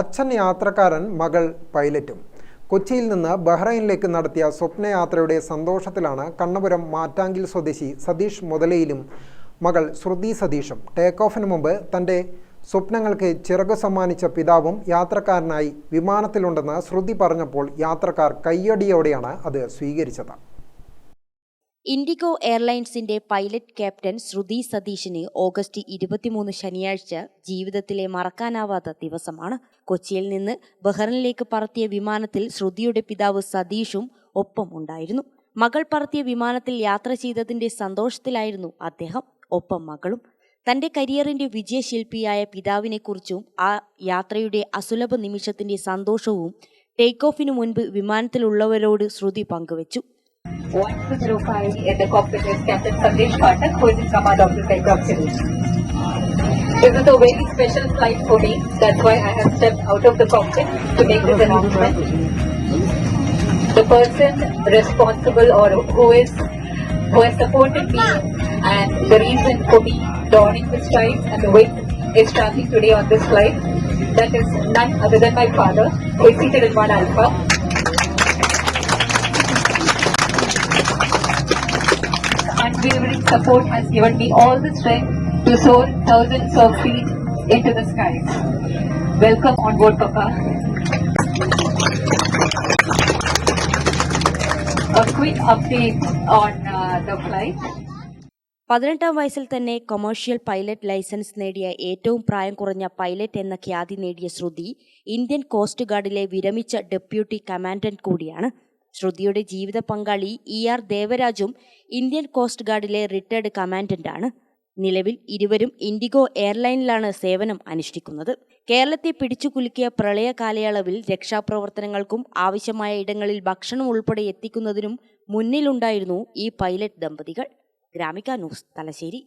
അച്ഛൻ യാത്രക്കാരൻ മകൾ പൈലറ്റും. കൊച്ചിയിൽ നിന്ന് ബഹ്റൈനിലേക്ക് നടത്തിയ സ്വപ്നയാത്രയുടെ സന്തോഷത്തിലാണ് കണ്ണപുരം മാറ്റാങ്കിൽ സ്വദേശി സതീഷ് മുതലയിലും മകൾ ശ്രുതി സതീഷും. ടേക്ക് ഓഫിന് മുമ്പ് തന്റെ സ്വപ്നങ്ങൾക്ക് ചിറക് സമ്മാനിച്ച പിതാവും യാത്രക്കാരനായി വിമാനത്തിലുണ്ടെന്ന് ശ്രുതി പറഞ്ഞപ്പോൾ യാത്രക്കാർ കയ്യടിയോടെയാണ് അത് സ്വീകരിച്ചത്. ഇൻഡിഗോ എയർലൈൻസിന്റെ പൈലറ്റ് ക്യാപ്റ്റൻ ശ്രുതി സതീഷിന് ഓഗസ്റ്റ് ഇരുപത്തിമൂന്ന് ശനിയാഴ്ച ജീവിതത്തിലെ മറക്കാനാവാത്ത ദിവസമാണ്. കൊച്ചിയിൽ നിന്ന് ബഹ്റിനിലേക്ക് പറത്തിയ വിമാനത്തിൽ ശ്രുതിയുടെ പിതാവ് സതീഷും ഒപ്പം ഉണ്ടായിരുന്നു. മകൾ പറത്തിയ വിമാനത്തിൽ യാത്ര ചെയ്തതിന്റെ സന്തോഷത്തിലായിരുന്നു അദ്ദേഹം ഒപ്പം മകളും. തന്റെ കരിയറിന്റെ വിജയശില്പിയായ പിതാവിനെക്കുറിച്ചും ആ യാത്രയുടെ അസുലഭ നിമിഷത്തിന്റെ സന്തോഷവും ടേക്ക് ഓഫിനു മുൻപ് വിമാനത്തിലുള്ളവരോട് ശ്രുതി പങ്കുവച്ചു. 1205 in the cockpit is Captain Sandesh Pathak, who is in command of takeoff series. This is a very special flight for me. That's why I have stepped out of the cockpit to make this announcement. The person responsible or who is who has supported me and the reason for me donning the stripes and the weight is traveling today on this flight. That is none other than my father, who is seated in one alpha. Unwavering support has given me all the strength to soar thousands of feet into the skies. Welcome on board, Papa. A quick update on uh, the flight. പതിനെട്ടാം വയസ്സിൽ തന്നെ commercial pilot licence നേടിയ ഏറ്റവും പ്രായം കുറഞ്ഞ pilot എന്ന ഖ്യാതി നേടിയ ശ്രുതി Indian coast ഗാർഡിലെ വിരമിച്ച ഡെപ്യൂട്ടി കമാൻഡന്റ് കൂടിയാണ് ശ്രുതിയുടെ ജീവിത പങ്കാളി ഇ ആർ ദേവരാജും ഇന്ത്യൻ കോസ്റ്റ് ഗാർഡിലെ റിട്ടയർഡ് കമാൻഡന്റാണ്. നിലവിൽ ഇരുവരും ഇൻഡിഗോ എയർലൈനിലാണ് സേവനം അനുഷ്ഠിക്കുന്നത്. കേരളത്തെ പിടിച്ചുകുലുക്കിയ പ്രളയ കാലയളവിൽ രക്ഷാപ്രവർത്തനങ്ങൾക്കും ആവശ്യമായ ഇടങ്ങളിൽ ഭക്ഷണം ഉൾപ്പെടെ എത്തിക്കുന്നതിനും മുന്നിലുണ്ടായിരുന്നു ഈ പൈലറ്റ് ദമ്പതികൾ. ഗ്രാമിക ന്യൂസ് തലശ്ശേരി.